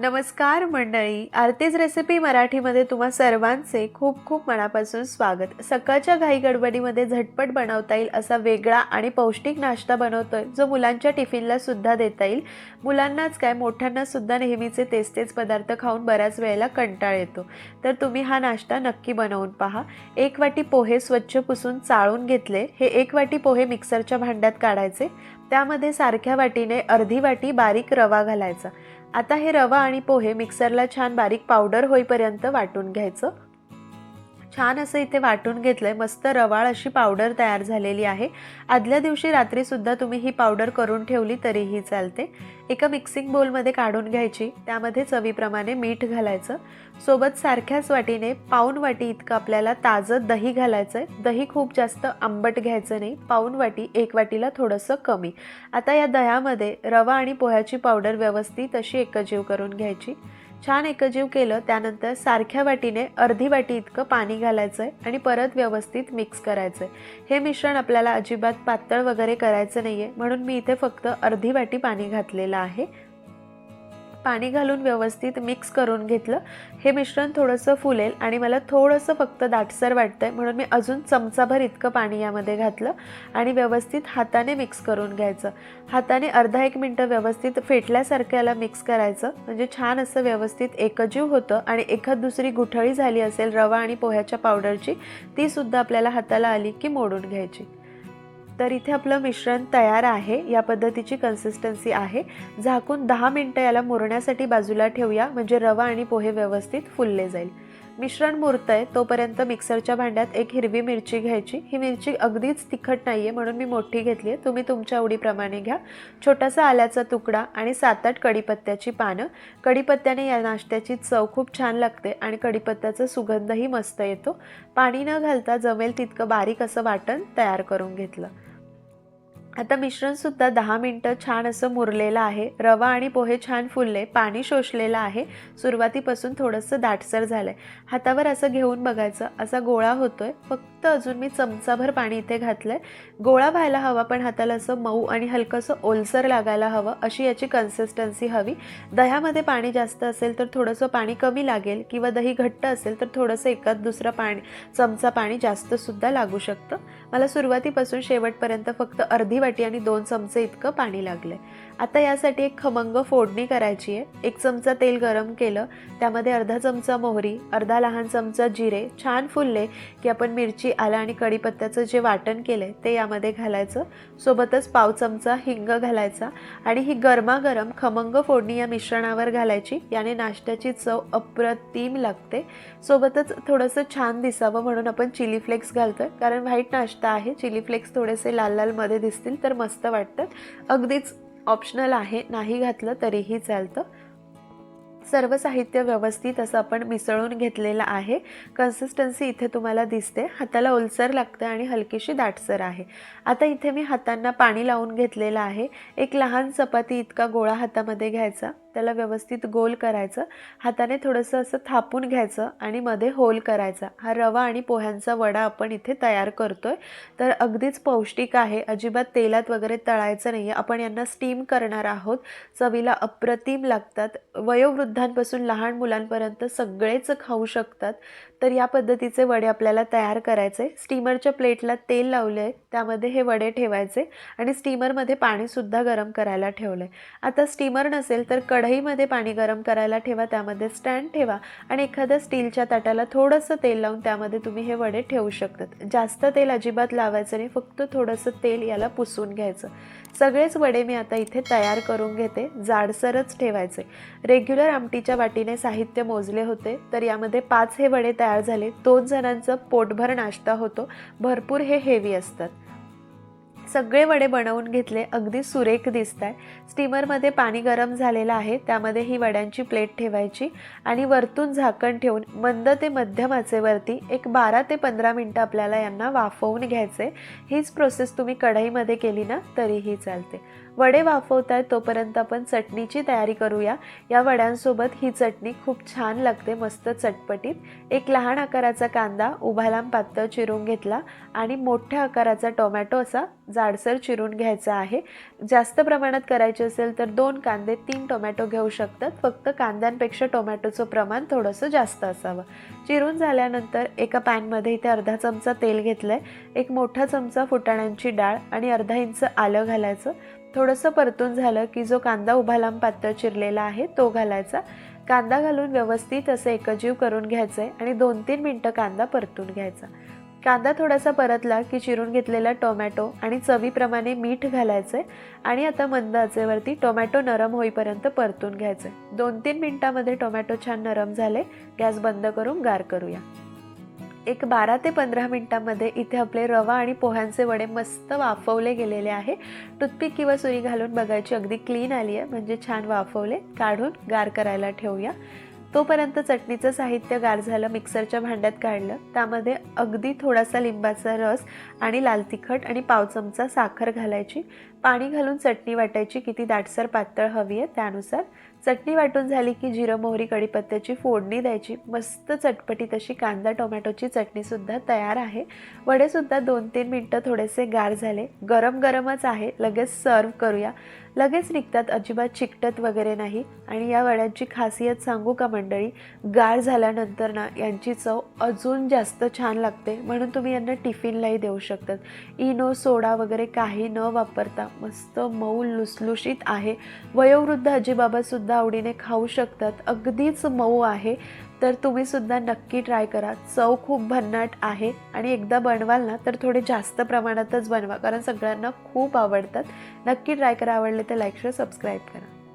नमस्कार मंडळी आरतीज रेसिपी मराठीमध्ये तुम्हा सर्वांचे खूप खूप मनापासून स्वागत. सकाळच्या घाई गडबडीमध्ये झटपट बनवता येईल असा वेगळा आणि पौष्टिक नाश्ता बनवतोय जो मुलांच्या टिफिनला सुद्धा देता येईल. मुलांनाच काय मोठ्यांना सुद्धा नेहमीचे तेच तेच पदार्थ खाऊन बऱ्याच वेळेला कंटाळ येतो. तर तुम्ही हा नाश्ता नक्की बनवून पहा. एक वाटी पोहे स्वच्छ पुसून चाळून घेतले. हे एक वाटी पोहे मिक्सरच्या भांड्यात काढायचे. त्यामध्ये सारख्या वाटीने अर्धी वाटी बारीक रवा घालायचा. आता हे रवा आणि पोहे मिक्सरला छान बारीक पावडर होईपर्यंत वाटून घ्यायचं. छान असं इथे वाटून घेतलंय. मस्त रवाळ अशी पावडर तयार झालेली आहे. आदल्या दिवशी रात्रीसुद्धा तुम्ही ही पावडर करून ठेवली तरीही चालते. एका मिक्सिंग बोलमध्ये काढून घ्यायची. त्यामध्ये चवीप्रमाणे मीठ घालायचं. सोबत सारख्याच वाटीने पाऊन वाटी इतकं आपल्याला ताजं दही घालायचं आहे दही खूप जास्त आंबट घ्यायचं नाही. पाऊन वाटी एक वाटीला थोडंसं कमी. आता या दह्यामध्ये रवा आणि पोह्याची पावडर व्यवस्थित अशी एकजीव करून घ्यायची. छान एकजीव केलं त्यानंतर सारख्या वाटीने अर्धी वाटी इतकं पाणी घालायचं आहे आणि परत व्यवस्थित मिक्स करायचं आहे हे मिश्रण आपल्याला अजिबात पातळ वगैरे करायचं नाही आहे म्हणून मी इथे फक्त अर्धी वाटी पाणी घातलेलं आहे. पाणी घालून व्यवस्थित मिक्स करून घेतलं. हे मिश्रण थोडंसं फुलेल आणि मला थोडंसं फक्त दाटसर वाटतं आहे म्हणून मी अजून चमचाभर इतकं पाणी यामध्ये घातलं आणि व्यवस्थित हाताने मिक्स करून घ्यायचं. हाताने अर्धा एक मिनटं व्यवस्थित फेटल्यासारखं याला मिक्स करायचं. म्हणजे छान असं व्यवस्थित एकजीव होतं आणि एखाद दुसरी गुठळी झाली असेल रवा आणि पोह्याच्या पावडरची तीसुद्धा आपल्याला हाताला आली की मोडून घ्यायची. तर इथे आपलं मिश्रण तयार आहे. या पद्धतीची कन्सिस्टन्सी आहे. झाकून दहा मिनटं याला मुरण्यासाठी बाजूला ठेवूया. म्हणजे रवा आणि पोहे व्यवस्थित फुलले जाईल. मिश्रण मुरतं आहे तोपर्यंत मिक्सरच्या भांड्यात एक हिरवी मिरची घ्यायची. ही मिरची अगदीच तिखट नाही आहे म्हणून मी मोठी घेतली आहे तुम्ही तुमच्या आवडीप्रमाणे घ्या. छोटासा आल्याचा तुकडा आणि सात आठ कढीपत्त्याची पानं. कढीपत्त्याने या नाश्त्याची चव खूप छान लागते आणि कढीपत्त्याचा सुगंधही मस्त येतो. पाणी न घालता जमेल तितकं बारीक असं वाटण तयार करून घेतलं. आता मिश्रणसुद्धा दहा मिनटं छान असं मुरलेलं आहे. रवा आणि पोहे छान फुलले पाणी शोषलेलं आहे. सुरुवातीपासून थोडंसं दाटसर झालं आहे हातावर असं घेऊन बघायचं असा गोळा होतो आहे फक्त अजून मी चमचाभर पाणी इथे घातलं आहे गोळा व्हायला हवा पण हाताला असं मऊ आणि हलकंसं ओलसर लागायला हवं अशी याची कन्सिस्टन्सी हवी. दह्यामध्ये पाणी जास्त असेल तर थोडंसं पाणी कमी लागेल किंवा दही घट्ट असेल तर थोडंसं एकात दुसरं पाणी चमचा पाणी जास्तसुद्धा लागू शकतं. मला सुरुवातीपासून शेवटपर्यंत फक्त अर्धी वाटी आणि दोन चमचे इतकं पाणी लागलं आता यासाठी एक खमंग फोडणी करायची आहे. एक चमचा तेल गरम केलं. त्यामध्ये अर्धा चमचा मोहरी अर्धा लहान चमचा जिरे छान फुलले की आपण मिरची आलं आणि कढीपत्त्याचं जे वाटण केलं आहे ते यामध्ये घालायचं. सोबतच पाव चमचा हिंग घालायचा आणि ही गरमागरम खमंग फोडणी या मिश्रणावर घालायची. याने नाश्त्याची चव अप्रतिम लागते. सोबतच थोडंसं छान दिसावं म्हणून आपण चिली फ्लेक्स घालतो कारण व्हाईट नाश्ता आहे. चिली फ्लेक्स थोडेसे लाल लालमध्ये दिसतील तर मस्त वाटतात. अगदीच ऑप्शनल आहे नाही घातलं तरीही चालतं. सर्व साहित्य व्यवस्थित असं आपण मिसळून घेतलेलं आहे. कन्सिस्टन्सी इथे तुम्हाला दिसते. हाताला ओलसर लागते आणि हलकीशी दाटसर आहे. आता इथे मी हातांना पाणी लावून घेतलेलं आहे. एक लहान चपाती इतका गोळा हातामध्ये घ्यायचा. त्याला व्यवस्थित गोल करायचं. हाताने थोडंसं असं थापून घ्यायचं आणि मध्ये होल करायचा. हा रवा आणि पोह्यांचा वडा आपण इथे तयार करतोय. तर अगदीच पौष्टिक आहे. अजिबात तेलात वगैरे तळायचं नाही आहे आपण यांना स्टीम करणार आहोत. चवीला अप्रतिम लागतात. वयोवृद्धांपासून लहान मुलांपर्यंत सगळेच खाऊ शकतात. तर या पद्धतीचे वडे आपल्याला तयार करायचे. स्टीमरच्या प्लेटला तेल लावले. आहे त्यामध्ये हे वडे ठेवायचे. आणि स्टीमरमध्ये पाणीसुद्धा गरम करायला ठेवलं आहे आता स्टीमर नसेल तर कढईमध्ये पाणी गरम करायला ठेवा त्यामध्ये स्टँड ठेवा आणि एखाद्या स्टीलच्या ताटाला थोडंसं तेल लावून त्यामध्ये तुम्ही हे वडे ठेवू शकतात. जास्त तेल अजिबात लावायचं नाही फक्त थोडंसं तेल याला पुसून घ्यायचं. सगळेच वडे मी आता इथे तयार करून घेते जाडसरच ठेवायचे. रेग्युलर आमटीच्या वाटीने साहित्य मोजले होते तर यामध्ये पाच हे वडे तयार झाले. दोन जणांचं पोटभर नाश्ता होतो भरपूर हे हेवी असतात. सगळे वडे बनवून घेतले. अगदी सुरेख दिसत आहे स्टीमरमध्ये पाणी गरम झालेलं आहे. त्यामध्ये ही वड्यांची प्लेट ठेवायची आणि वरतून झाकण ठेवून मंद ते मध्यम आचेवरती एक बारा ते पंधरा मिनटं आपल्याला यांना वाफवून घ्यायचे. हीच प्रोसेस तुम्ही कढईमध्ये केली ना तरीही चालते. वडे वाफवत आहेत तोपर्यंत आपण चटणीची तयारी करूया. या वड्यांसोबत ही चटणी खूप छान लागते मस्त चटपटीत. एक लहान आकाराचा कांदा उभा लांब पातळ चिरून घेतला आणि मोठ्या आकाराचा टोमॅटो असा जाडसर चिरून घ्यायचा आहे. जास्त प्रमाणात करायचे असेल तर दोन कांदे तीन टोमॅटो घेऊ शकतात. फक्त कांद्यांपेक्षा टोमॅटोचं प्रमाण थोडंसं जास्त असावं. चिरून झाल्यानंतर एका पॅनमध्ये इथे अर्धा चमचा तेल घेतलं आहे एक मोठा चमचा फुटाण्यांची डाळ आणि अर्धा इंच आलं घालायचं. थोडंसं परतून झालं की जो कांदा उभा लांब पातळ चिरलेला आहे तो घालायचा. कांदा घालून व्यवस्थित असं एकजीव करून घ्यायचं आहे आणि दोन तीन मिनटं कांदा परतून घ्यायचा. कांदा थोडासा परतला की चिरून घेतलेला टोमॅटो आणि चवीप्रमाणे मीठ घालायचे आणि आता मंद आचेवरती टोमॅटो नरम होईपर्यंत परतून घ्यायचे दोन तीन मिनटामध्ये टोमॅटो छान नरम झाले गॅस बंद करून गार करूया. एक बारा ते पंधरा मिनटामध्ये इथे आपले रवा आणि पोह्यांचे वडे मस्त वाफवले गेलेले आहे. टूथपिक किंवा सुरी घालून बघायची अगदी क्लीन आली आहे म्हणजे छान वाफवले काढून गार करायला ठेवूया. तोपर्यंत चटणीचं साहित्य गार झालं मिक्सरच्या भांड्यात काढलं. त्यामध्ये अगदी थोडासा लिंबाचा रस आणि लाल तिखट आणि पाव चमचा साखर घालायची. पाणी घालून चटणी वाटायची किती दाटसर पातळ हवी आहे त्यानुसार. चटणी वाटून झाली की जिरं मोहरी कढीपत्त्याची फोडणी द्यायची. मस्त चटपटी तशी कांदा टोमॅटोची चटणीसुद्धा तयार आहे. वडेसुद्धा दोन तीन मिनटं थोडेसे गार झाले. गरम गरमच आहे. लगेच सर्व करूया. लगेच निघतात अजिबात चिकटत वगैरे नाही. आणि या वड्यांची खासियत सांगू का मंडळी? गार झाल्यानंतर ना यांची चव अजून जास्त छान लागते. म्हणून तुम्ही यांना टिफिनलाही देऊ शकतात. इनो सोडा वगैरे काही न वापरता मस्त मऊ लुसलुशीत आहे. वयोवृद्ध आजीबाबासुद्धा सुद्धा आवडीने खाऊ शकतात. अगदीच मऊ आहे. तर तुम्ही सुद्धा नक्की ट्राय करा. चव खूप भन्नाट आहे आणि एकदा बनवाल ना तर थोडे जास्त प्रमाणातच बनवा. कारण सगळ्यांना खूप आवडतात. नक्की ट्राय करा. आवडले तर लाईक शेअर सबस्क्राईब करा.